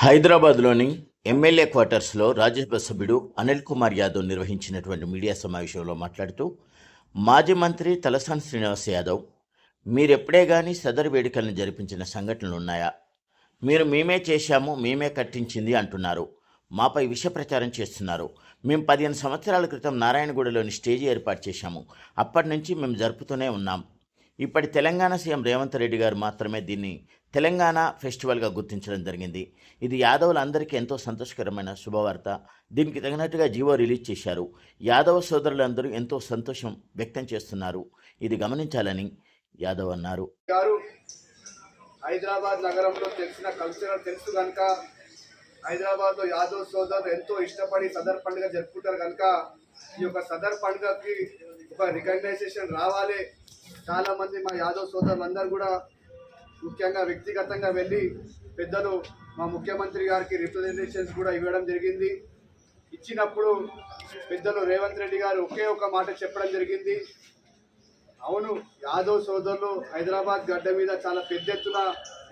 హైదరాబాద్లోని ఎమ్మెల్యే క్వార్టర్స్లో రాజ్యసభ సభ్యుడు అనిల్ కుమార్ యాదవ్ నిర్వహించినటువంటి మీడియా సమావేశంలో మాట్లాడుతూ మాజీ మంత్రి తలసాని శ్రీనివాస్ యాదవ్ మీరెప్పుడే కానీ సదరు వేడుకలను జరిపించిన సంఘటనలు ఉన్నాయా? మీరు మేమే చేశాము మేమే కట్టించింది అంటున్నారు. మాపై విష ప్రచారం చేస్తున్నారు. మేము పదిహేను సంవత్సరాల క్రితం నారాయణగూడలోని స్టేజీ ఏర్పాటు చేశాము. అప్పటి నుంచి మేము జరుపుతూనే ఉన్నాం. ఇప్పటి తెలంగాణ సీఎం రేవంత్ రెడ్డి గారు మాత్రమే దీన్ని తెలంగాణ ఫెస్టివల్గా గుర్తించడం జరిగింది. ఇది యాదవులందరికీ ఎంతో సంతోషకరమైన శుభవార్త. దీనికి తగినట్టుగా జీవో రిలీజ్ చేశారు. యాదవ సోదరులందరూ ఎంతో సంతోషం వ్యక్తం చేస్తున్నారు. ఇది గమనించాలని యాదవ్ అన్నారు. గారు హైదరాబాద్ నగరంలో తెలిసిన కల్చర్ తెలుసు కనుక హైదరాబాద్లో యాదవ్ సోదరులు ఎంతో ఇష్టపడి సదర్ పండుగ జరుపుకుంటారు కనుక ఈ యొక్క సదర్ పండుగకి ఒక రికగ్నైజేషన్ రావాలి. చాలా మంది మా యాదవ్ సోదరులందరూ కూడా ముఖ్యంగా వ్యక్తిగతంగా వెళ్ళి పెద్దలు మా ముఖ్యమంత్రి గారికి రిప్రజెంటేషన్స్ కూడా ఇవ్వడం జరిగింది. ఇచ్చినప్పుడు పెద్దలు రేవంత్ రెడ్డి గారు ఒకే ఒక మాట చెప్పడం జరిగింది. అవును యాదవ్ సోదరులు హైదరాబాద్ గడ్డ మీద చాలా పెద్ద ఎత్తున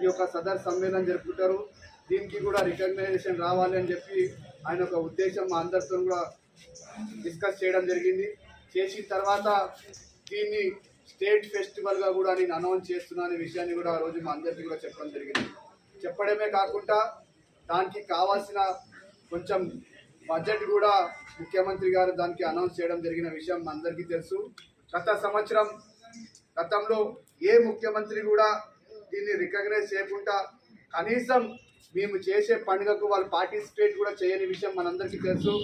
ఈ యొక్క సదర్ సమ్మేళనం జరుపుకుంటారు. దీనికి కూడా రికగ్నైజేషన్ రావాలి అని చెప్పి ఆయన ఒక ఉద్దేశం మా అందరితో కూడా డిస్కస్ చేయడం జరిగింది. చేసిన తర్వాత దీన్ని స్టేట్ ఫెస్టివల్గా కూడా నేను అనౌన్స్ చేస్తున్నా అనే విషయాన్ని కూడా ఆ రోజు మా అందరికీ కూడా చెప్పడం జరిగింది. చెప్పడమే కాకుండా దానికి కావాల్సిన కొంచెం బడ్జెట్ కూడా ముఖ్యమంత్రి గారు దానికి అనౌన్స్ చేయడం జరిగిన విషయం అందరికీ తెలుసు. గత సంవత్సరం గతంలో ఏ ముఖ్యమంత్రి కూడా దీన్ని రికగ్నైజ్ చేయకుండా కనీసం మేము చేసే పండుగకు వాళ్ళు పార్టిసిపేట్ కూడా చేయని విషయం మనందరికీ తెలుసు.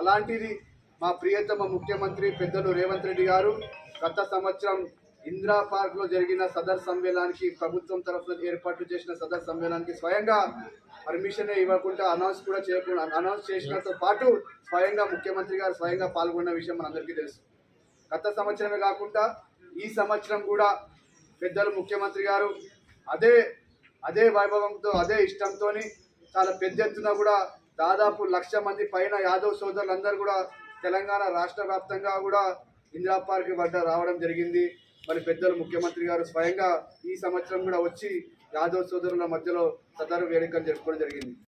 అలాంటిది మా ప్రియతమ ముఖ్యమంత్రి పెద్దలు రేవంత్ రెడ్డి గారు గత సంవత్సరం ఇందిరా పార్క్లో జరిగిన సదర్ సమ్మేళనానికి ప్రభుత్వం తరఫున ఏర్పాటు చేసిన సదర్ సమ్మేళనానికి స్వయంగా పర్మిషన్ ఇవ్వకుండా అనౌన్స్ కూడా చేయకుండా అనౌన్స్ చేసినతో పాటు స్వయంగా ముఖ్యమంత్రి గారు స్వయంగా పాల్గొన్న విషయం మనందరికీ తెలుసు. గత సంవత్సరమే కాకుండా ఈ సంవత్సరం కూడా పెద్దలు ముఖ్యమంత్రి గారు అదే అదే వైభవంతో అదే ఇష్టంతో చాలా పెద్ద ఎత్తున కూడా దాదాపు లక్ష మంది పైన యాదవ్ సోదరులందరూ కూడా తెలంగాణ రాష్ట్ర వ్యాప్తంగా కూడా ఇందిరా పార్క్ వద్ద రావడం జరిగింది. మరి పెద్దలు ముఖ్యమంత్రి గారు స్వయంగా ఈ సంవత్సరం కూడా వచ్చి యాదవ్ సోదరుల మధ్యలో సదరు వేడుకలు జరుపుకోవడం జరిగింది.